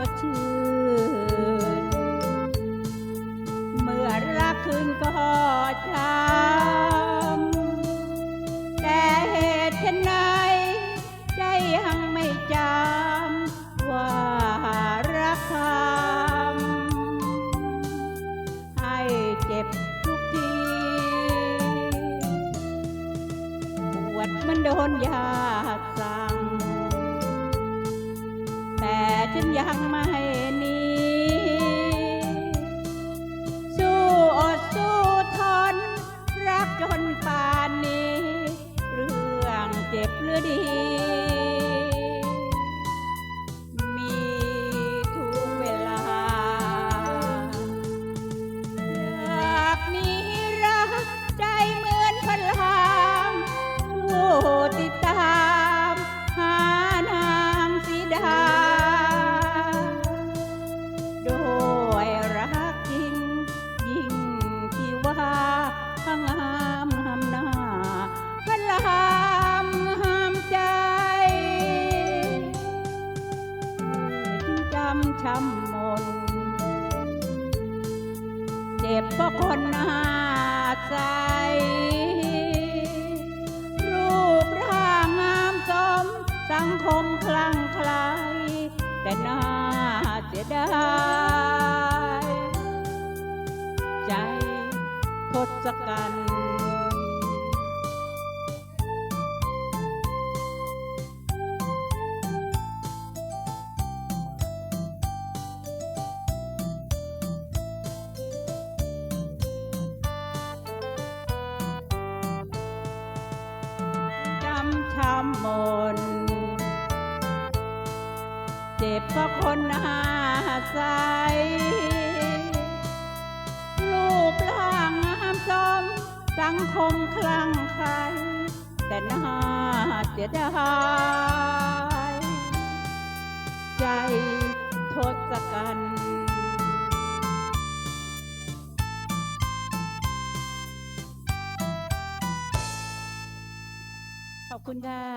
ก็ชื่น เมื่อรักคืนก็ช้ำแต่เหตุเช่นไหนใจยังไม่จำว่ารักคำให้เจ็บทุกทีปวดมันโดนยาสั่ง ฉันยังไม่หนีสู้อดสู้ทน รักจนป่านนี้ เรื่องเจ็บหรือดี จ็บเพราะคนหน้าใจ รูปร่างงามสม สังคมคลั่งไคล้แต่น่าเสียดายใจทศกัณฐ์ ทำมน เจ็บเพราะคนหาใสรูปร่างงามสมสังคมคลั่งใคร แต่น่าเสียดาย อบคุณค่ะ